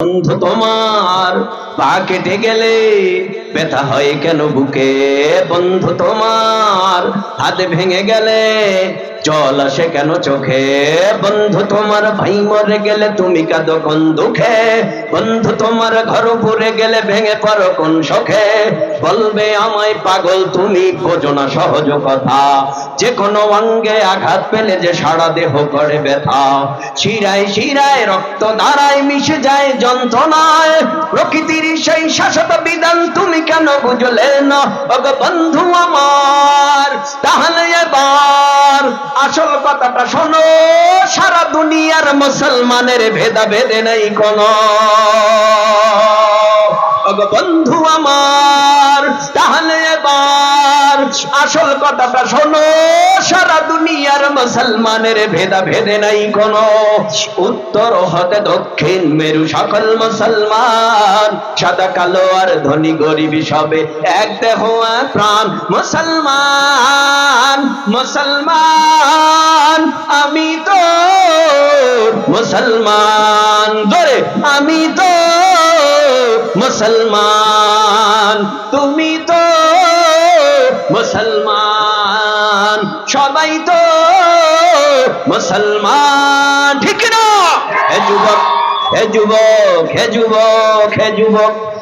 বন্ধু তোমার পা কেটে গেলে ব্যথা হয় কেন বুকে? বন্ধু তোমার হাত ভেঙে গেলে জল আসে কেন চোখে? বন্ধু, তোমার ভাই মরে গেলে তুমি কাঁদো কোন দুঃখে? বন্ধু, তোমার ঘর পুড়ে গেলে ভেঙে পড়ো কোন শখে বলবে আমায় পাগল, তুমি বোঝো না সহজ কথা। যে কোনো অঙ্গে আঘাত পেলে যে সারা দেহ করে ব্যথা। শিরায় শিরায় রক্ত ধারায় মিশে যায় যন্ত্রণায়। প্রকৃতির সেই শাশ্বত বিধান তুমি কেন বুঝলে না? বন্ধু আমার, তাহলে এবার আসল কথাটা শোনো সারা দুনিয়ার মুসলমানের ভেদাভেদে নেই কোন। বন্ধু আমার আসল কথাটা শোনো, সারা দুনিয়ার মুসলমানের ভেদা ভেদে নাই কোন। উত্তর হতে দক্ষিণ মেরু সকল মুসলমান, সাদা, কালো আর ধনী গরিব সবে এক দেহ প্রাণ। মুসলমান মুসলমান, আমি তো মুসলমান ধরে আমি তো মুসলমান, তুমি তো মুসলমান। সবাই তো মুসলমান ঠিক না? হে যুবক হে যুবক হে যুবক হে যুবক।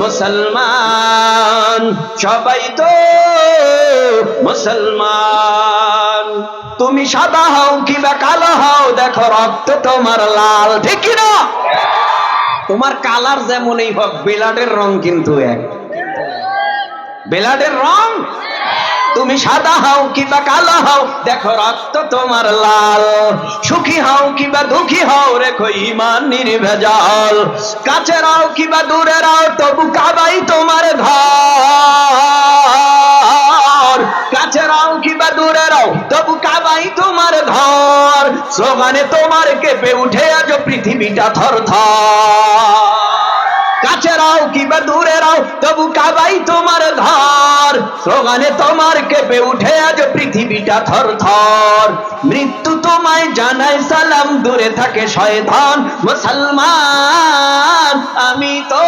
মুসলমান, সবাই তো মুসলমান। তুমি সাদা হও কিংবা কালো হও, দেখো রক্ত তোমার লাল, ঠিক না তোমার কালার যেমনই হোক বেলাডের রং কিন্তু এক। বেলাডের রং? তুমি সাদা হও কিংবা কালো হও, দেখো রক্ত তোমার লাল। সুখী হও কিংবা দুঃখী হও, রেখো ইমান নির্ভেজাল। কাছে রাও কিংবা দূরে রাও, তবু কাবাই তোমার ঘর। কাছে রাও কিংবা দূরে রাও, তবু কাবাই তোমার ঘর। স্লোগানে তোমার কেঁপে উঠে আজ পৃথিবীটা থর থর কাছে রাও কিংবা দূরে রাও, তবু কাবাই তোমার ঘর স্লোগানে তোমার কেঁপে উঠে আজ পৃথিবীটা থর থর মৃত্যু তোমায় জানায় সালাম, দূরে থাকে শয়তান। মুসলমান, আমি তো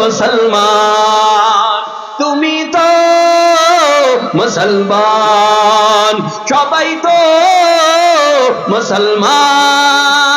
মুসলমান। তুমি তো মুসলমান, সবাই তো মুসলমান।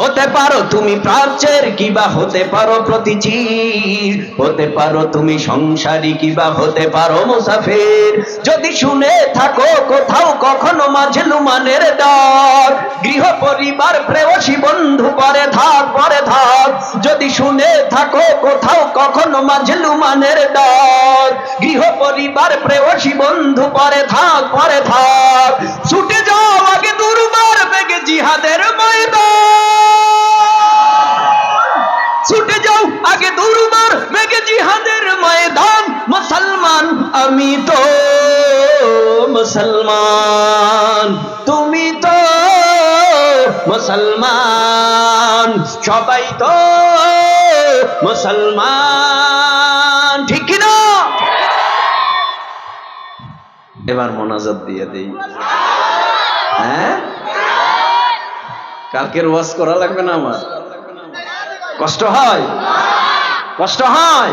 হতে পারো তুমি প্রাচ্যের কিবা, হতে পারো প্রতিচির। হতে পারো তুমি সংসারী কিবা, হতে পারো মুসাফির। যদি শুনে থাকো কোথাও কখনো মাঝে লুমানের ডাক, গৃহ পরিবার, প্রেয়সী বন্ধু, পরে থাক পরে থাক। যদি শুনে থাকো কোথাও কখনো মাঝে লুমানের ডাক, গৃহ পরিবার, প্রেয়সী বন্ধু, পরে থাক পরে থাক। ছুটে যাও আগে দুর্বার, বেগে জিহাদের ময়দান। জিহাদের ময়দান, মুসলমান, আমি তো মুসলমান। তুমি তো মুসলমান, সবাই তো মুসলমান। ঠিক কি না? এবার মোনাজাত দিয়ে দেই। হ্যাঁ? কালকের ওয়াজ করা লাগবে না আমার? কষ্ট হয়? কষ্ট হয়।